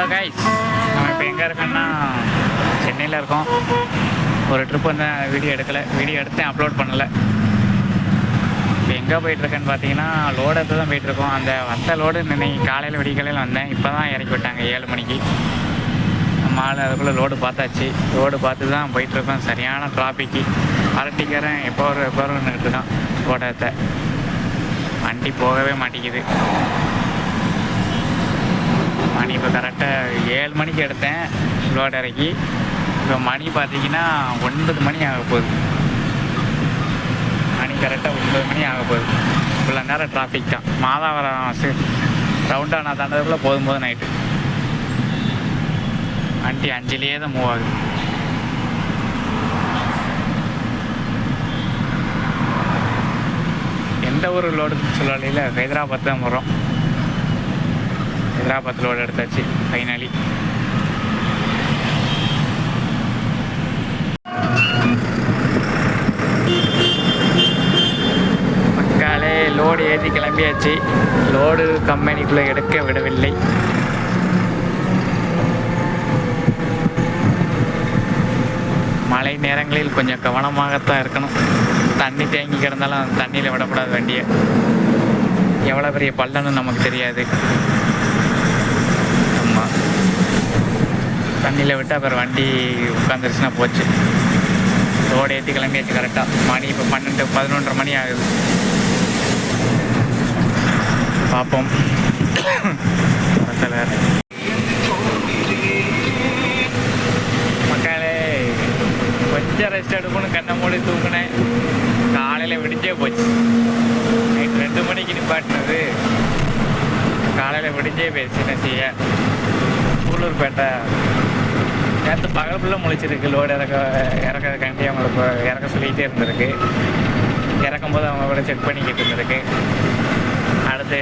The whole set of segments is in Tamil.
ஹலோ கைஸ் நம்ம இப்போ எங்கே இருக்கோன்னா சென்னையில் இருக்கோம். ஒரு ட்ரிப் வந்து வீடியோ எடுக்கலை. வீடியோ எடுத்தேன் அப்லோட் பண்ணலை. இப்போ எங்கே போயிட்டுருக்கேன்னு பார்த்தீங்கன்னா லோடு எடுத்து தான் போயிட்டுருக்கோம் அந்த வந்த லோடு இன்னைக்கு காலையில் விடிகாலையில் வந்தேன். இப்போ தான் இறக்கி விட்டாங்க ஏழு மணிக்கு. மாலை அதுக்குள்ளே லோடு பார்த்தாச்சு. லோடு பார்த்து தான் போயிட்டுருக்கோம் சரியான டிராஃபிக்கு அரட்டிக்காரன் எப்போ ஒரு எப்போ ஒரு நின்றுட்டு இருக்கான் லோடத்தை வண்டி போகவே மாட்டேங்குது. மணி இப்போ கரெக்டாக ஏழு மணிக்கு எடுத்தேன் லோட் இறக்கி. இப்போ மணி பார்த்தீங்கன்னா ஒன்பது மணி ஆக போகுது. மணி கரெக்டாக ஒன்பது மணி ஆக போகுது. இவ்வளோ நேரம் டிராஃபிக் தான். மாதாவரம் ரவுண்டாக நான் தாண்டதுக்குள்ளே போதும் போது நைட்டு வண்டி அஞ்சுலேயே தான் மூவ் ஆகுது. எந்த ஒரு லோடு சொல்லலையில் ஹைதராபாத் தான் வரும் ஹைதராபாத்தில் லோடு எடுத்தாச்சு ஃபைனலி மக்காலே லோடு ஏற்றி கிளம்பியாச்சு. லோடு கம்பெனிக்குள்ளே எடுக்க விடவில்லை. மழை நேரங்களில் கொஞ்சம் கவனமாகத்தான் இருக்கணும். தண்ணி தேங்கி கிடந்தாலும் அந்த தண்ணியில் விடக்கூடாது வண்டியை. எவ்வளோ பெரிய பள்ளம்னு நமக்கு தெரியாது. தண்ணியில் விட்டு அப்புறம் வண்டி உட்காந்துருச்சுன்னா போச்சு. ரோடு ஏற்றி கிளம்பியாச்சு கரெக்டாக மணி இப்போ பன்னெண்டு பதினொன்றரை மணி ஆகுது. பார்ப்போம் பக்கத்தில் மக்களே கொஞ்சம் ரெஸ்ட் எடுக்கணும். கண்ணை மூடி தூக்குனேன் காலையில் விடிஞ்சே போச்சு. நைட் ரெண்டு மணிக்கு நிப்பாட்டினது. காலையில் விடிஞ்சே போயிடுச்சு. என்ன செய்ய? சூலூர்பேட்டை நேற்று பகல் ஃபுல்லாக முழிச்சிருக்கு. லோடு இறக்க இறக்கிறதுக்காண்டி அவங்களுக்கு இறக்க சொல்லிகிட்டே இருந்திருக்கு. இறக்கும் போது அவங்க கூட செக் பண்ணிக்கிட்டு இருந்திருக்கு. அடுத்து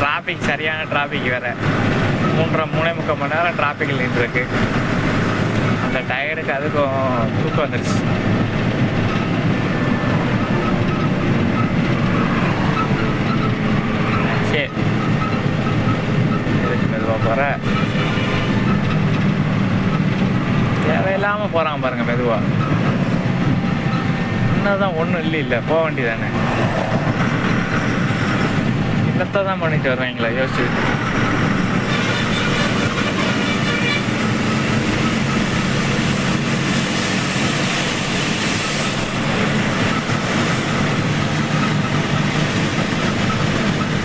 டிராஃபிக் சரியான டிராஃபிக் வேறு. மூன்றரை மூணே முக்கால் மணி நேரம் டிராஃபிக்கில் நின்றுருக்கு. அந்த டயருக்கு அதுக்கும் தூக்கம் வந்துடுச்சு சரி. எதுக்கு மெதுவாக இல்லாமல் போகிறாங்க பாருங்கள் மெதுவாக இன்னதான் ஒன்றும் இல்லை இல்லை போக வேண்டியதானே. என்னத்தை தான் பண்ணிட்டு வருவாங்களா? யோசிச்சு.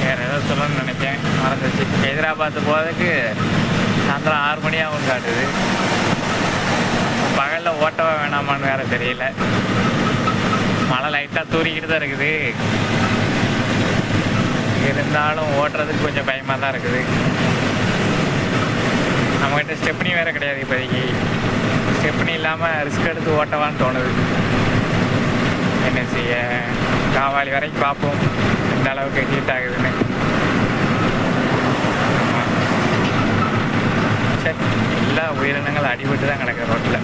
வேறு ஏதோ சொல்லணும்னு நினைச்சேன். மறந்துச்சு. ஹைதராபாத் போகிறதுக்கு சாயந்தரம் ஆறு மணி ஆகும் காட்டுது. பகலில் ஓட்டவா வேணாமான்னு வேற தெரியல. மழை லைட்டாக தூரிக்கிட்டு தான் இருக்குது. இருந்தாலும் ஓட்டுறதுக்கு கொஞ்சம் பயமாக தான் இருக்குது. நம்மகிட்ட ஸ்டெப்னி வேற கிடையாது இப்போதைக்கு. ஸ்டெப்னி இல்லாமல் ரிஸ்க் எடுத்து ஓட்டவான்னு தோணுது. என்ன செய்ய? காவாலி வரைக்கும் பார்ப்போம். இந்த அளவுக்கு ஹீட் ஆகுதுன்னு. சரி. எல்லா உயிரினங்களும் அடிபட்டு தான் கிடக்குது ரோட்டில்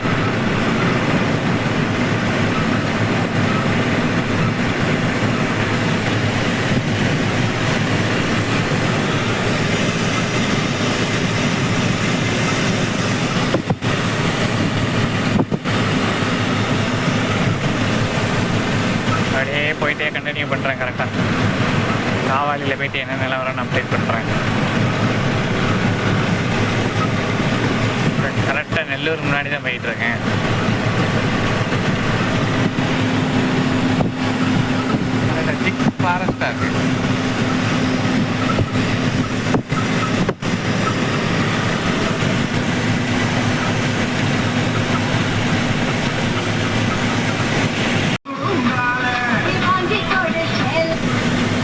அப்படியே போயிட்டே கண்டினியூ பண்ணுறேன் கரெக்டாக காவாலியில் போயிட்டு என்ன நிலவரம்னு அப்டேட் பண்ணுறேன் கரெக்டாக நெல்லூர் முன்னாடி தான் போயிட்டு இருக்கேன் திக் ஃபாரஸ்டாக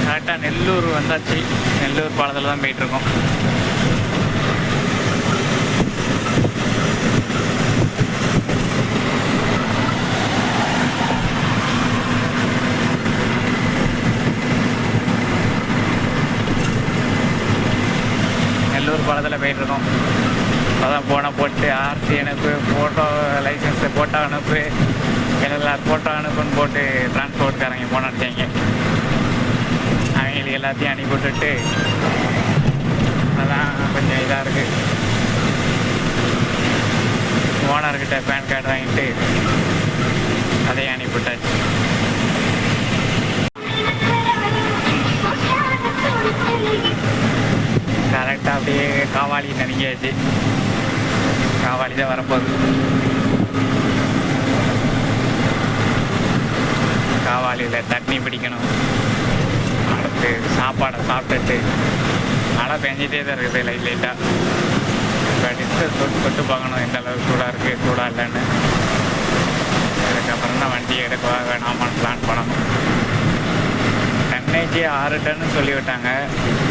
கரெக்டாக நெல்லூர் வந்தாச்சு. நெல்லூர் பாலத்தில் தான் போயிட்டு இருக்கோம் அதான் போனால் போட்டு ஆர்சி அனுப்பு ஃபோட்டோ லைசன்ஸு ஃபோட்டோ அனுப்பு எல்லாம் ஃபோட்டோ அனுப்புன்னு போட்டு டிரான்ஸ்போர்ட்காரங்க போன அடிச்சாங்க. அவங்களுக்கு எல்லாத்தையும் அனுப்பி விட்டுட்டு அதான் கொஞ்சம் இதாக இருக்குது ஓனர்கிட்ட பேன் கார்டு வாங்கிட்டு அதையும் அனுப்பிவிட்டாச்சு காவாளி காவாலி நெருங்கியாச்சு காவாலி தான் வரப்போகுது. காவாலியில் தண்ணி பிடிக்கணும். அடுத்து சாப்பாடை சாப்பிட்டுட்டு மழை பெஞ்சிட்டே தான் இருக்குது லைட் லைட்டாக இப்போ டிஸ்டர் தொட்டு தொட்டு பார்க்கணும் எந்த அளவுக்கு சூடாக இருக்குது சூடாக இல்லைன்னு. அதுக்கப்புறம் தான் வண்டி எடுக்க வேணாமான்னு பிளான் பண்ணணும். டன்னேஜ் ஆறு டன்னு சொல்லிவிட்டாங்க.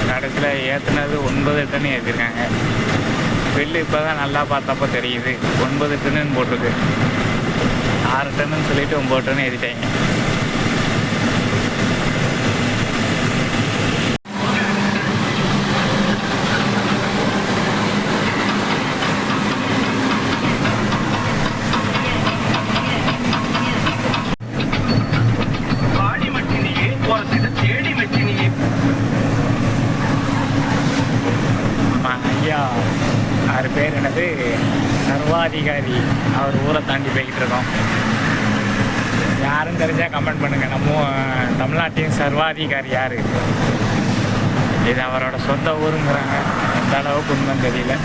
கடைசியில் ஏற்றுனது ஒன்பது டன்னு ஏற்றிருக்காங்க பில்லு இப்போ தான் நல்லா பார்த்தப்போ தெரியுது. ஒன்பது டன்னுன்னு போட்டிருக்கு. ஆறு டன்னுன்னு சொல்லிட்டு ஒம்பது டன்னு ஏற்றிட்டாங்க ஐயா அவர் பேர் என்னது சர்வாதிகாரி. அவர் ஊரை தாண்டி போய்கிட்டு இருக்கோம். யாரும் தெரிஞ்சால் கமெண்ட் பண்ணுங்கள் நம்ம தமிழ்நாட்டின் சர்வாதிகாரி யார்? இது அவரோட சொந்த ஊருங்கிறாங்க. எந்த அளவுக்கு உண்மைன்னு தெரியல.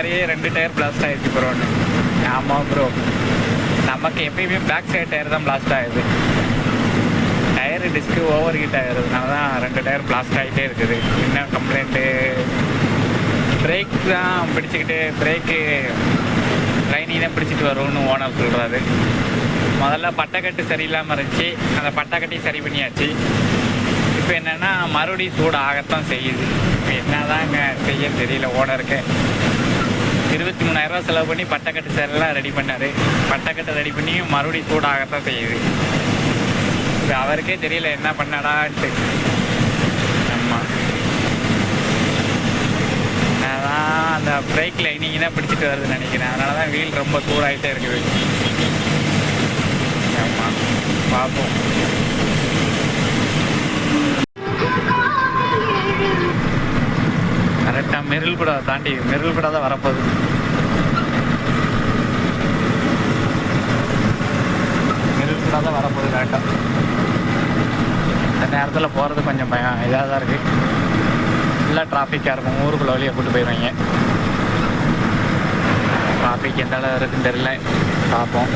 மாதிரியே ரெண்டு டயர் பிளாஸ்ட் ஆயிடுச்சு ப்ரோன்னு ஆமாம் ப்ரோ நமக்கு எப்பயுமே பேக் சைடு டயர் தான் பிளாஸ்ட் ஆகுது. டயர் டிஸ்க்கு ஓவர் ஹீட் ஆகிறதுனால தான் ரெண்டு டயர் பிளாஸ்ட் ஆகிட்டே இருக்குது. என்ன கம்ப்ளைண்ட்டு பிரேக் தான் பிடிச்சிக்கிட்டு பிரேக்கு லைனிங் தான் பிடிச்சிட்டு வரும்னு ஓனர் சொல்கிறாரு முதல்ல பட்டைக்கட்டு சரியில்லாமல் இருந்துச்சு. அந்த பட்டைக்கட்டையும் சரி பண்ணியாச்சு. இப்போ என்னென்னா மறுபடியும் சூடு ஆகத்தான் செய்யுது. இப்போ என்னதாங்க செய்ய தெரியல ஓனருக்கு. இருபத்தி மூணாயிரரூவா செலவு பண்ணி பட்டக்கட்டு சேரெல்லாம் ரெடி பண்ணார். பட்டைக்கட்டை ரெடி பண்ணி மறுபடியும் சூடாகத்தான் செய்யுது. இப்போ அவருக்கே தெரியல என்ன பண்ணடான்ட்டு ஆமாம் அதான் அந்த பிரேக் லைனிங் தான் பிடிச்சிட்டு வருதுன்னு நினைக்கிறேன். அதனால தான் வீல் ரொம்ப சூடாகிட்டே இருக்குது. ஆமாம் பார்ப்போம். கரெக்டாக மெரில் கூட தாண்டி மெரில் கூட தான் வரப்போகுது. மெரில் கூட தான் வரப்போகுது கரெக்டாக இந்த நேரத்தில் போகிறது கொஞ்சம் பயம் இதாக தான் இருக்குது ஃபுல்லாக டிராஃபிக்காக இருக்கும். ஊருக்குள்ள வழியாக கூட்டு போயிடுவாங்க டிராஃபிக் எந்த அளவு இருக்குன்னு தெரியல. பார்ப்போம்.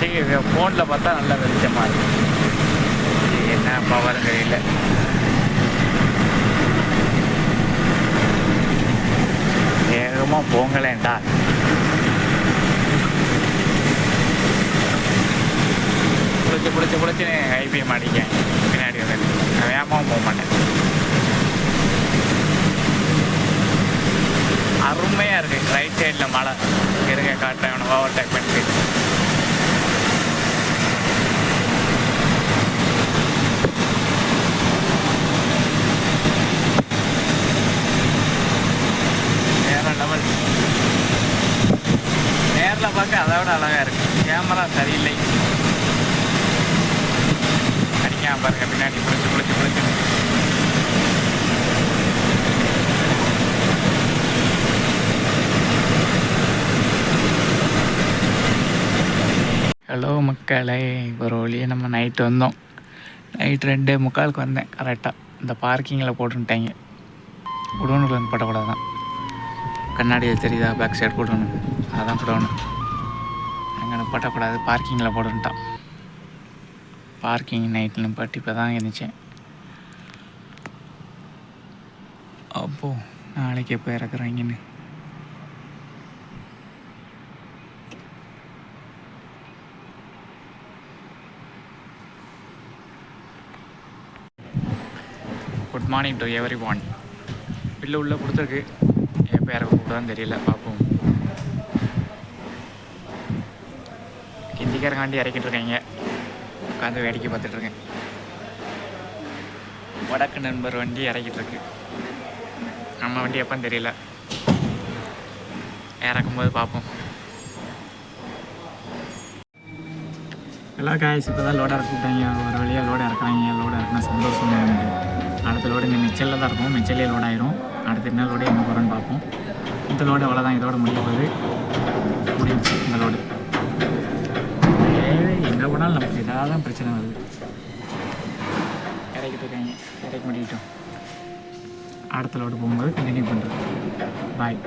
ஃபோனில் பார்த்தா நல்லா வெளிச்சமாக இருக்குது என்ன பவர் தெரியல. வேகமாக போங்களேன்டா. பிடிச்சி பிடிச்சி பிடிச்சி ஐபிஎம் மாட்டிக்கேன். பின்னாடி வந்து நான் வேகமாக போக மாட்டேன். அருமையாக இருக்குது ரைட் சைடில் மழை. இருக்க காட்டுறேன். அவனை ஓவர் டேக் பண்ணிட்டு வேற லெவல் நேரில் பார்க்க அதை விட அழகாக இருக்கு. கேமரா சரியில்லை. அடிக்காம பாருங்க பின்னாடி குளிச்சு குளிச்சு குளிச்சு ஹலோ மக்களே ஒரு வழியே நம்ம நைட்டு வந்தோம். நைட் ரெண்டு முக்காலுக்கு வந்தேன் கரெக்டாக இந்த பார்க்கிங்கில் போட்டுட்டாங்க குடோனில் வந்து போட்டக்கூடாது தான் கண்ணாடியில் தெரியுதா பேக் சைடு போடணும் அதான் போடணும் அங்கே போட்டக்கூடாது. பார்க்கிங்கில் போடுன்ட்டான். பார்க்கிங் நைட்டில் நிப்பாட்டி இப்போ தான் இருந்துச்சேன் அப்போ நாளைக்கு எப்போ இறக்குறாங்கன்னு good morning to everyone bill உள்ளே கொடுத்துருக்கு. எப்போ இறக்க கூடாதுன்னு தெரியல பாப்பா ஹிந்திக்காரங்காண்டி இறக்கிட்டு இருக்காங்க உட்காந்து வேடிக்கை பார்த்துட்டு இருக்கேன் வடக்கு நண்பர் வண்டி இறக்கிட்டு இருக்கு நம்ம வண்டி எப்போன்னு தெரியல. இறக்கும்போது பார்ப்போம். எல்லா காய்ஸ் இப்போ தான் லோடாக இறக்கிட்டாங்க. ஒரு வழியாக லோடு இறக்குறாங்க. லோடு இறக்குனா சந்தோஷம் எனக்கு அடுத்த லோடு இங்கே மிச்சலில் தான் இருக்கும். மிச்சல்லே லோடாயிரும் அடுத்த என்ன லோடு எங்கே போகிறோன்னு பார்ப்போம். இந்த லோடு அவ்வளோதான் இதோட முடிய போகுது. முடிஞ்சு இந்த லோடு போனாலும் நமக்கு ஏதாவது தான் பிரச்சனை வருது. இறக்கிட்டு இருக்காங்க. இறக்கி முடிக்கிட்டோம் அடுத்த லோடு போகும்போது கண்டினியூ பண்ணுறேன் பாய்